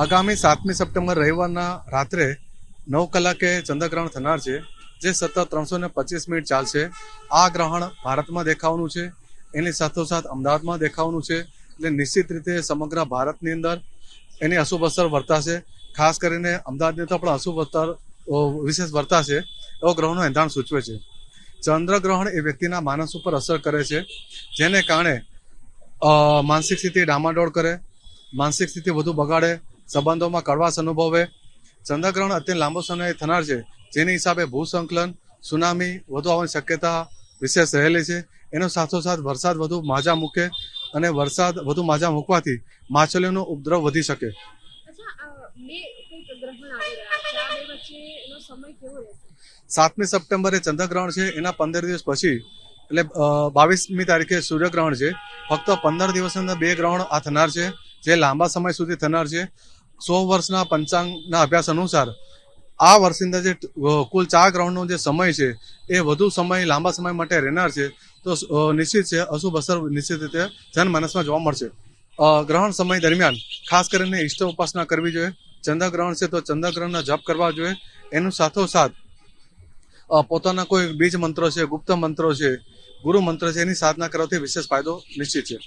આગામી સાતમી સપ્ટેમ્બર રવિવારના રાત્રે નવ કલાકે ચંદ્રગ્રહણ થનાર છે, જે સતત ત્રણસો ને પચીસ મિનિટ ચાલશે. આ ગ્રહણ ભારતમાં દેખાવાનું છે, એની સાથોસાથ અમદાવાદમાં દેખાવાનું છે, એટલે નિશ્ચિત રીતે સમગ્ર ભારતની અંદર એની અશુભ અસર વર્તાશે. ખાસ કરીને અમદાવાદની તો પણ અશુભ અસર વિશેષ વર્તાશે, એવો ગ્રહનું એંધાણ સૂચવે છે. ચંદ્રગ્રહણ એ વ્યક્તિના માનસ ઉપર અસર કરે છે, જેને કારણે માનસિક સ્થિતિ ડામાડોળ કરે, માનસિક સ્થિતિ વધુ બગાડે સંબંધોમાં કડવાશ અનુભવે. ચંદ્રગ્રહણ અત્યંત લાંબો સમય થનાર છે. જેની હિસાબે ભૂસંકલન સુનામી વધુ આવવાની શક્યતા વિશેષ રહેલી છે. એનો સાથોસાથ વરસાદ વધુ માજા મૂકે અને વરસાદ વધુ માજા મૂકવાથી માછલીઓનો ઉપદ્રવ વધી શકે. સાતમી સપ્ટેમ્બરે ચંદ્રગ્રહણ છે. એના પંદર દિવસ પછી એટલે બાવીસમી તારીખે સૂર્યગ્રહણ છે. ફક્ત પંદર દિવસની અંદર બે ગ્રહણ આ થનાર છે. જે લાંબા સમય સુધી થનાર છે. સો વર્ષના પંચાંગના અભ્યાસ અનુસાર આ વર્ષની અંદર જે કુલ ચાર ગ્રહણનો જે સમય છે, એ વધુ સમય, લાંબા સમય માટે રહેનાર છે, તો નિશ્ચિત છે, અશુભ અસર નિશ્ચિત રીતે જનમાનસમાં જોવા મળશે. ગ્રહણ સમય દરમિયાન ખાસ કરીને ઈષ્ટ ઉપાસના કરવી જોઈએ, ચંદ્રગ્રહણ છે તો ચંદ્રગ્રહણના જપ કરવા જોઈએ, એનું સાથોસાથ પોતાના કોઈ બીજ મંત્રો છે, ગુપ્ત મંત્રો છે, ગુરુ મંત્ર છે, એની સાધના કરવાથી વિશેષ ફાયદો નિશ્ચિત છે.